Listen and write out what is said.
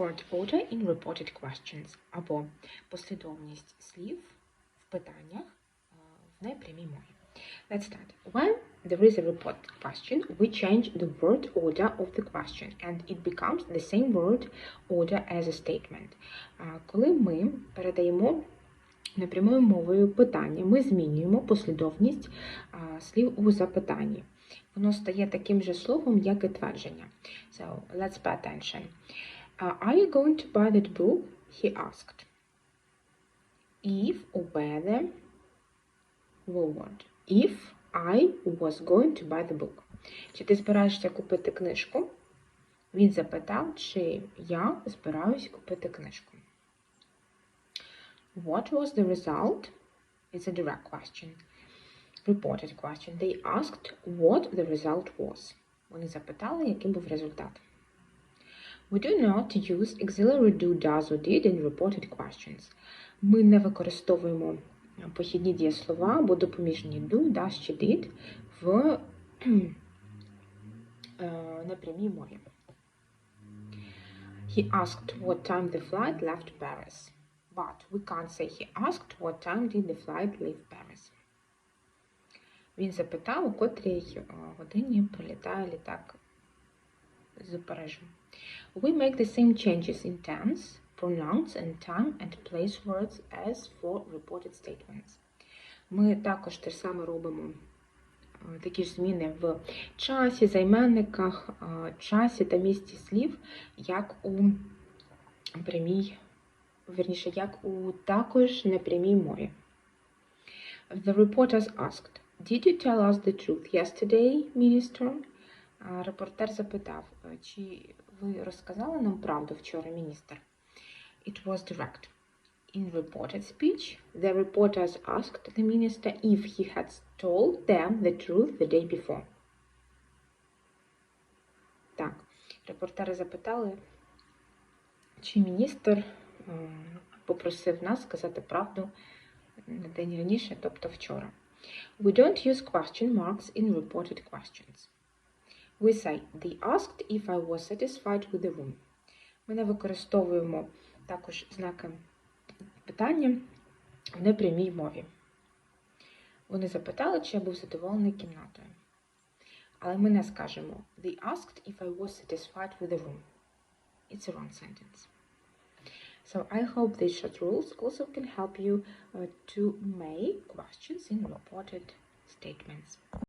word order in reported questions або послідовність слів в питаннях е, в непрямій мові. Let's start. When there is a report question, we change the word order of the question and it becomes the same word order as a statement. Коли ми передаємо непрямою мовою питання, ми змінюємо послідовність слів у запитанні. Воно стає таким же словом, як і твердження. So, let's pay attention. Uh, are you going to buy that book? He asked. If or whether forward. If I was going to buy the book. Чи ти збираєшся купити книжку? Він запитав, чи я збираюсь купити книжку. What was the result? It's a direct question. Reported question. They asked what the result was. Вони запитали, яким був результат. We do not use auxiliary do, does or did in reported questions. Ми не використовуємо похідні дієслова або допоміжні do, does чи did в е, непрямій мові. He asked what time the flight left Paris. But we can't say he asked what time did the flight leave Paris. Він запитав, у котрій е, годині прилітає літак Парижу. We make the same changes in tense, pronouns and time and place words as for reported statements. Ми також те саме робимо е, такі ж зміни в часі, займенниках, е, часі та місці слів, як у прямій, верніше, як у також непрямій мові. The reporters asked, Did you tell us the truth yesterday, minister? Репортер запитав, «Е, чи ви розказали нам правду вчора, міністр? It was direct. In reported speech, the reporters asked the minister if he had told them the truth the day before. Так, репортери запитали, чи міністр е, попросив нас сказати правду на день раніше, тобто вчора. We don't use question marks in reported questions. We say, they asked if I was satisfied with the room. Ми не використовуємо також знаки питання в непрямій мові. Вони запитали, чи я був задоволений кімнатою. Але ми не скажемо They asked if I was satisfied with the room. It's a wrong sentence. So I hope these short rules also can help you uh, to make questions in reported statements.